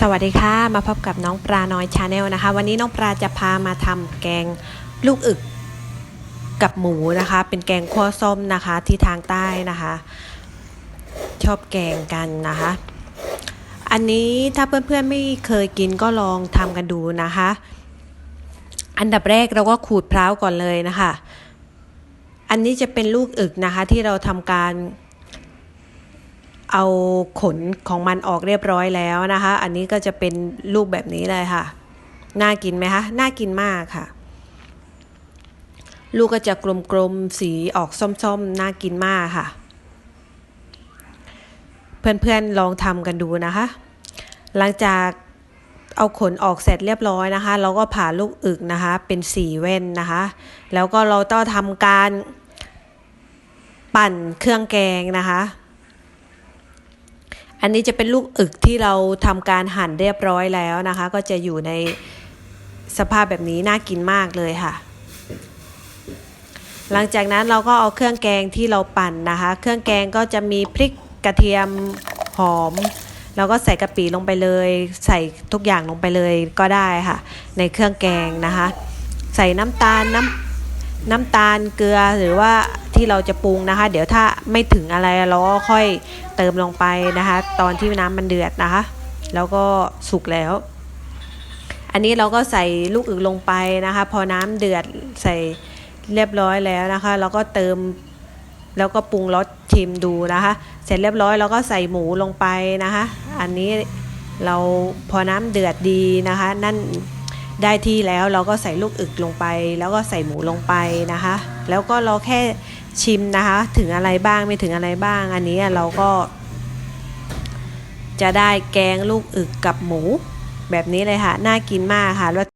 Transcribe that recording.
สวัสดีค่ะ มาพบกับน้องปลาน้อยชาแนลนะคะ วันนี้น้องปลาจะพามาทำแกงลูกอึกกับหมูนะคะ เป็นแกงคั่วส้มนะคะที่ทางใต้นะคะ ชอบแกงกันนะคะ อันนี้ถ้าเพื่อนๆไม่เคยกินก็ลองทำกันดูนะคะ อันดับแรกเราก็ขูดพร้าวก่อนเลยนะคะ อันนี้จะเป็นลูกอึกนะคะที่เราทำการ เอาขนของมันออกเรียบร้อยแล้วนะคะ อันนี้ก็จะเป็นลูกแบบนี้เลยค่ะ น่ากินไหมคะ น่ากินมากค่ะ ลูกก็จะกลมๆ สีออกส้มๆ น่ากินมากค่ะ เพื่อนๆลองทำกันดูนะคะ หลังจากเอาขนออกเสร็จเรียบร้อยนะคะ เราก็ผ่าลูกอึกนะคะ เป็นสีเว้นนะคะ แล้วก็เราต้องทำการปั่นเครื่องแกงนะคะ อันนี้จะเป็นลูกอึกที่เราทำการหั่นเรียบร้อยแล้วนะคะ ก็จะอยู่ในสภาพแบบนี้น่ากินมากเลยค่ะ หลังจากนั้นเราก็เอาเครื่องแกงที่เราปั่นนะคะ เครื่องแกงก็จะมีพริกกระเทียมหอมแล้วก็ใส่กะปิลงไปเลย ใส่ทุกอย่างลงไปเลยก็ได้ค่ะ ในเครื่องแกงนะคะ ใส่น้ำตาลน้ำน้ำตาลเกลือหรือว่า ที่เราจะปรุงนะคะ เดี๋ยวถ้าไม่ถึงอะไรเราก็ค่อยเติมลงไปนะคะ ตอนที่น้ำมันเดือดนะคะ แล้วก็สุกแล้ว อันนี้เราก็ใส่ลูกอึกลงไปนะคะ พอน้ำเดือดใส่เรียบร้อยแล้วนะคะ เราก็เติมแล้วก็ปรุงรสชิมดูนะคะ เสร็จเรียบร้อยเราก็ใส่หมูลงไปนะคะ อันนี้เราพอน้ำเดือดดีนะคะ นั่นได้ที่แล้วเราก็ใส่ลูกอึกลงไป แล้วก็ใส่หมูลงไปนะคะ แล้วก็เราแค่ ชิมนะคะ ถึงอะไรบ้างไม่ถึงอะไรบ้าง อันนี้เราก็ จะได้แกงลูกอึกกับหมู แบบนี้เลยค่ะ น่ากินมากค่ะ